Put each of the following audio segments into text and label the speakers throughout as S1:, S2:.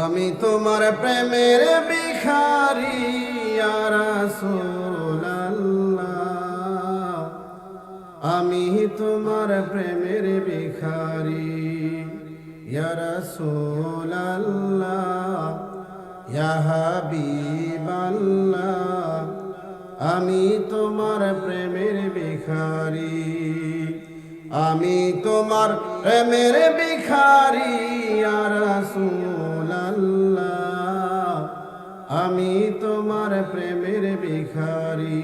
S1: আমি তোমার প্রেমের বিখারি রাসূলুল্লাহ। আমি তোমার প্রেমের বিখারি ইয়া রাসূলুল্লাহ। ইয়া হাবিবাল্লাহ। আমি তোমার প্রেমের বিখারি আমি তোমার প্রেমের বিখারি ইয়া রাসূলুল্লাহ। আমি তোমার প্রেমের বিখারি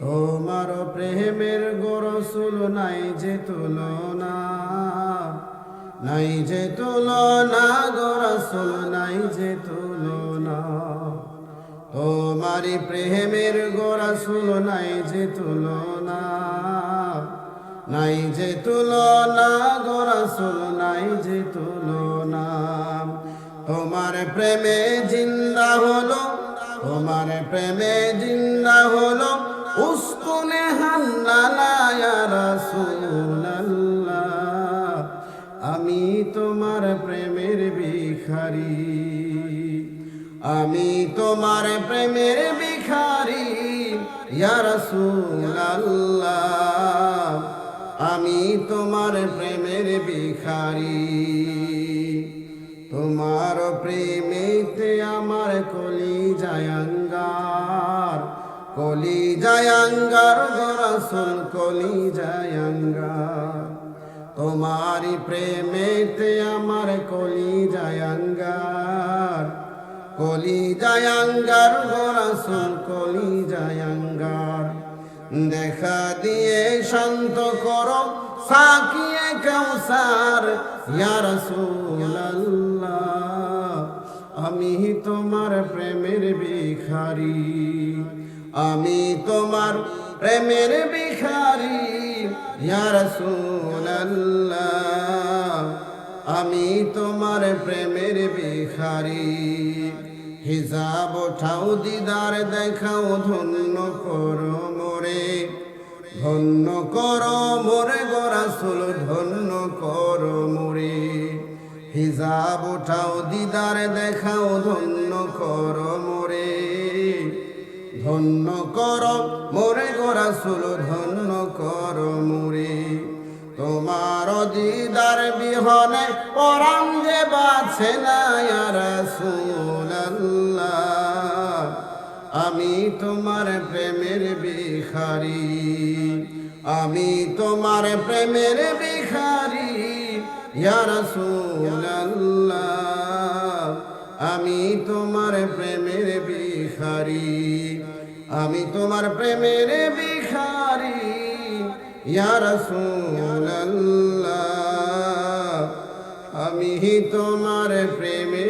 S1: তোমার প্রেমের গোরসুল নাই যে তুলনা। নাই যে তুলনা, গোরসুল নাই যে তুলনা। তোমারি প্রেমের গোরসুল নাই যে তুলনা। নাই যে তুলনা, গোরসুল নাই যে তুলনা। তোমার প্রেমে জিন্দা হলো, তোমার প্রেমে জিন্দা হলো রাসূলুল্লাহ, আমি তোমার প্রেমের ভিখারি, আমি তোমার প্রেমের ভিখারি, ইয়া রাসূলুল্লাহ, আমি তোমার প্রেমের ভিখারি। জায়াঙ্গার, কলি জায়াঙ্গার গরসুল কলি জায়াঙ্গার। তোমারি প্রেমেতে আমার কলি জায়াঙ্গার কলি জায়াঙ্গার গরসুল কলি জায়াঙ্গার। দেখা দিয়ে শান্ত করো, সাকিয়ে কৌসার ইয়া রাসূলুল্লাহ। আমি তোমার প্রেমের ভিখারি, আমি তোমার প্রেমের ভিখারি, ইয়া রাসূলুল্লাহ। আমি তোমার প্রেমের ভিখারি। হিজাব ওঠাও, দিদার দেখাও, ধন্য করো মোরে, ধন্য করো মোরে গোরাসুল ধন্য হিজাব ওঠাও দিদার দেখাও, ধন্য করো মোরে। ধন্য করো মোরে গোরাসুল ধন্য করো মোরে। তোমার দিদার বিহনে পরাম যে বাছে না আমি তোমার প্রেমের ভিখারি, আমি তোমার প্রেমের ভিখারি। আমি তোমার প্রেমের বিহারি আমি তোমার প্রেমের বিহারি ইয়া রাসূলুল্লাহ আমি তোমার ভিখারি